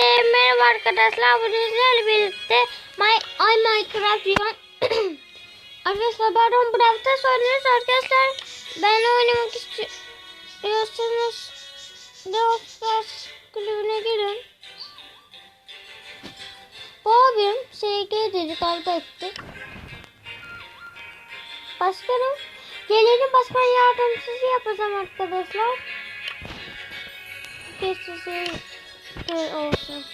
Hepinize merhaba arkadaşlar. Bugün sizlerle birlikte My, I Minecraft arkadaşlar pardon Brawl oynuyoruz arkadaşlar. Ben oynamak istiyorsanız Dostlar kulübüne girin. Bu abim SG dedi kavga etti. Başkanım gelelim başkan yardımcısı yapacağım arkadaşlar. Geçişi şey olsun.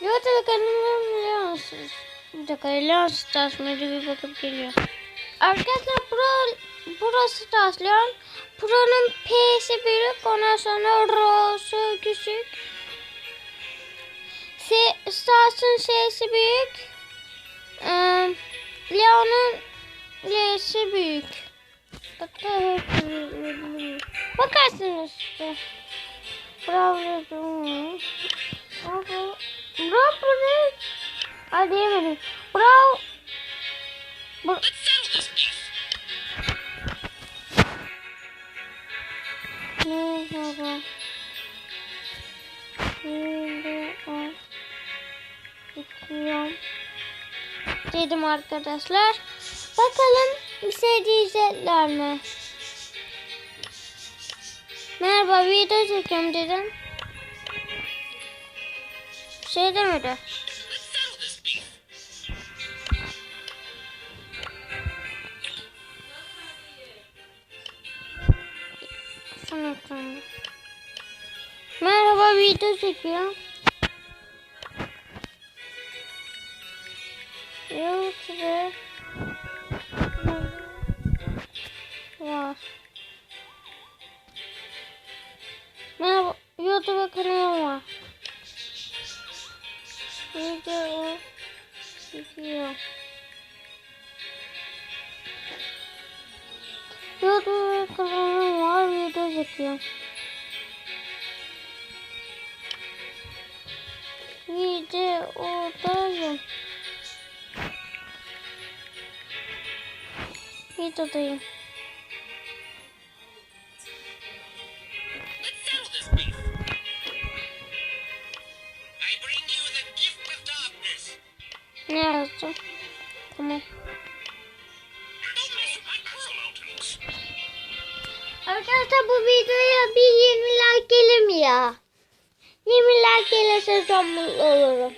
Yok da kanalım biliyor musunuz? Bir dakika Leons tasmayı bir bakıp geliyor. Arkadaşlar pro, burası taslıyorum. Pro'nun P'si büyük ondan sonra R'su küçük. S, Stars'ın S'si büyük. Ee, Leon'un L'si büyük. Hatta hepsi Bakarsınız işte. Bravo. Bravo. Bravo. Hadi yemedim. Bravo. Bra Merhaba. Şimdi o Bakıyorum. Dedim arkadaşlar. Bakalım bir şey diyecekler mi? Merhaba video çekiyorum dedim. Şey demedi. Sana tamam. Merhaba video çekiyorum. YouTube var. Merhaba YouTube kanalım var. Video çekiyor. YouTube kanalım var video çekiyor. Videodayım. Videodayım. Yazacağım? Tamam. Arkadaşlar bu videoya bir 20 like gelir mi ya? 20 like gelirse çok mutlu olurum.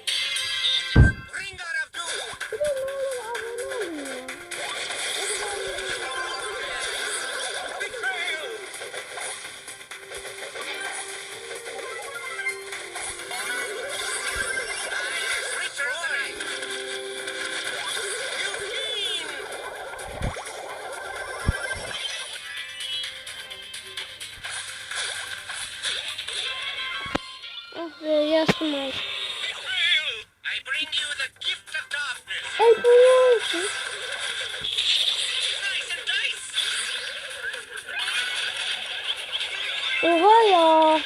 Oha ya.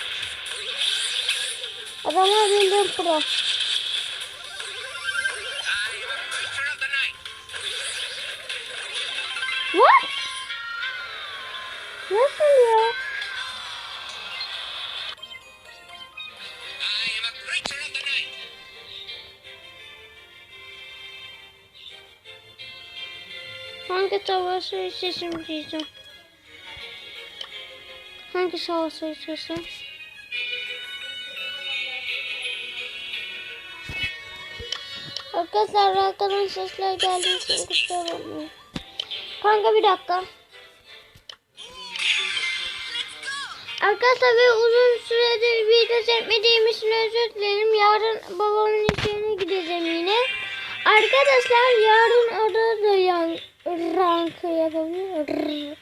Adamlar bildiğin pro. What? Nasıl ya? Hangi savaşı seçim diyeceğim. Hangi savaşı seçim? Arkadaşlar arkadan sesler geldiği için kusura. Kanka bir dakika. Arkadaşlar ve uzun süredir video çekmediğim için özür dilerim. Yarın babamın iş yerine gideceğim yine. Arkadaşlar yarın orada da yan, rank yapabilir.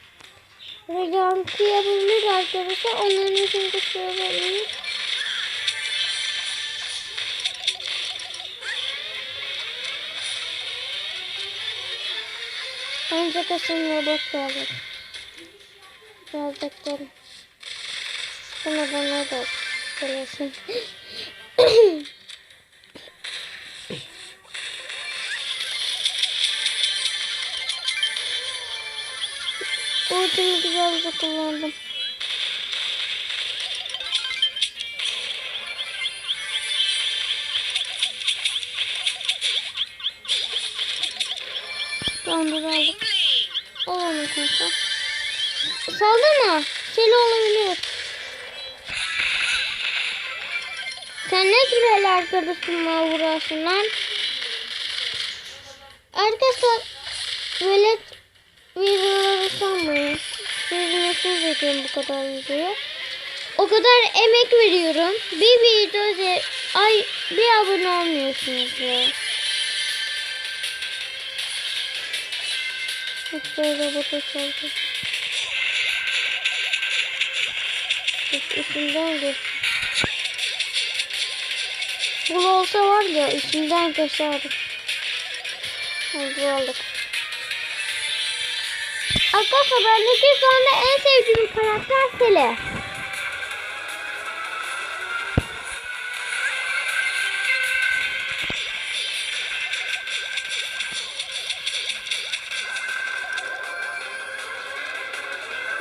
Rank yapabilir arkadaşlar. Onların için kusura bakmayın. Önce robot geldi. Biraz beklerim. Sonra bana da gelesin. Ultimi güzelce kullandım. Tamam birazcık. Olamaz kimse. Saldırma. Seni olabilir. Sen ne tür el arkadaşınla uğraşın lan? Arkadaşlar böyle videoları sanmayın. Sizinle söz ediyorum bu kadar videoyu. O kadar emek veriyorum. Bir video ay bir abone olmuyorsunuz ya. Böyle robota çaldı. Üstünden geç. Bu olsa var ya üstünden geçerdim. Hadi aldık. Arkadaşlar bendeki şu anda en sevdiğim karakter Sele.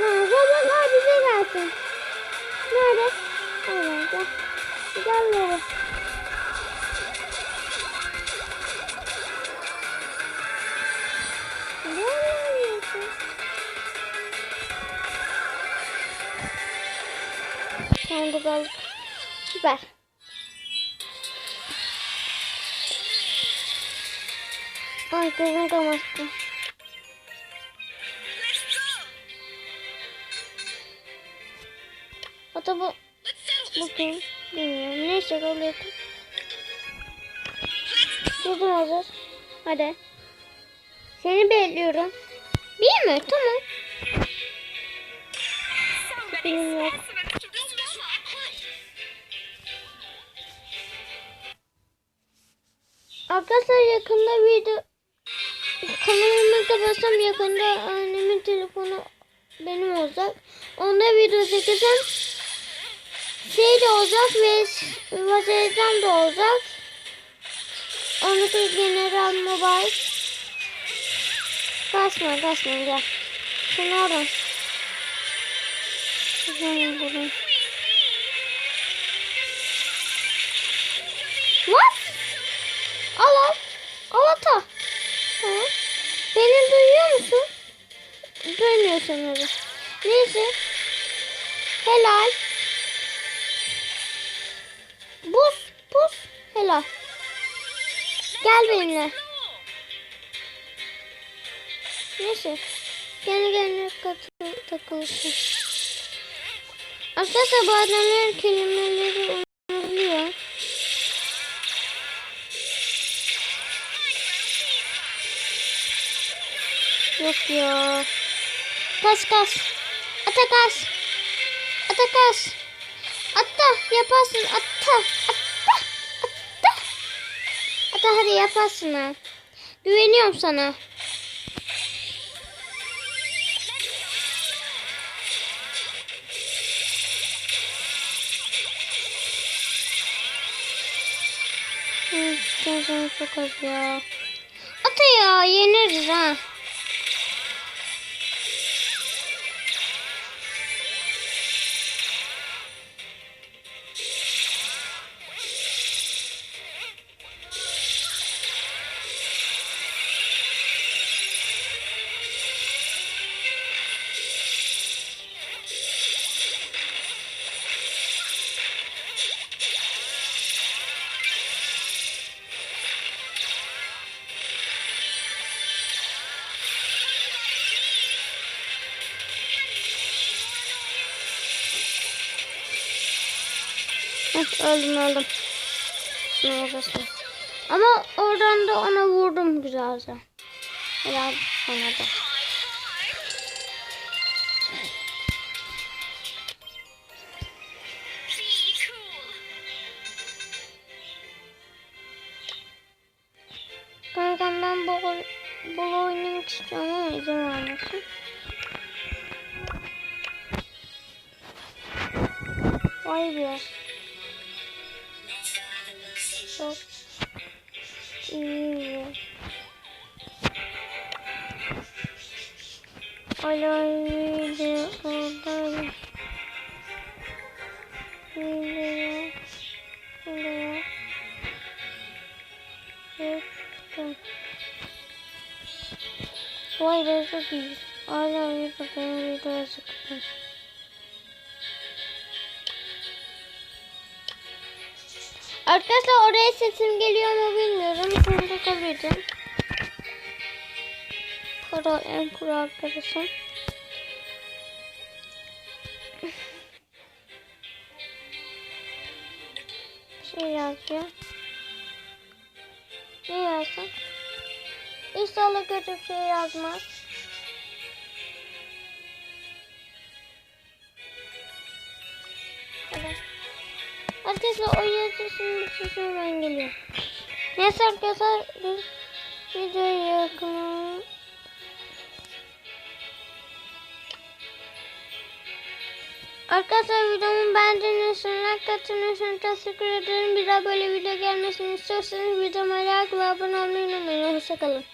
Robotlar bize gelsin. Nerede? Evet, gel. Gel baba. Kaldık. Süper. Ay gözüm kamaştı. Hatta bu Let's settle bu this. kim? Bilmiyorum. Neyse kabul ettim. Durdum hazır. Hadi. Seni bekliyorum. Mi? Tamam. Benim yok. Arkadaşlar yakında video kameramı kapatsam yakında annemin telefonu benim olacak. Onda video çekeceğim. Şey de olacak ve Vasezen de olacak. Onu da General Mobile. Kaçma kaçma gel. Sen oradan. Sen buradan. Al al. Al ata. Tamam. Beni duyuyor musun? Duymuyor sanırım. Neyse. Helal. Buz. Buz. Helal. Gel benimle. Neyse. Kendi kendine takılsın. Arkadaşlar bu adamların kelimeleri Yok ya. Kas kas. Ata kas. Ata kas. Ata yaparsın. Ata. Ata. Ata. Ata hadi yaparsın ha. Güveniyorum sana. Canım çok az ya. Ata ya yeniriz ha. Öldüm öldüm. Ne olursa. Ama oradan da ona vurdum güzelce. Helal bana da. Kankam ben bu, bu oynamak istiyorum ama izin vermesin. Vay be. Çok iyi. Alaylı oradayım. Geliyor. Geliyor. Yoktum. Vay be çok iyi. Hala bir bakayım videoya Arkadaşlar oraya sesim geliyor mu bilmiyorum. Kabul edin. Para en kuru arkadaşım. Şey yazıyor. Ne yazsın? İnşallah kötü bir şey yazmaz. Arkadaşlar o yazısını bitirsin ben geliyorum. Neyse arkadaşlar biz videoyu yakın. Arkadaşlar videomu beğendiğiniz like attığınız için teşekkür ederim. Bir daha böyle video gelmesini istiyorsanız videoma like ve abone olmayı unutmayın. Hoşçakalın.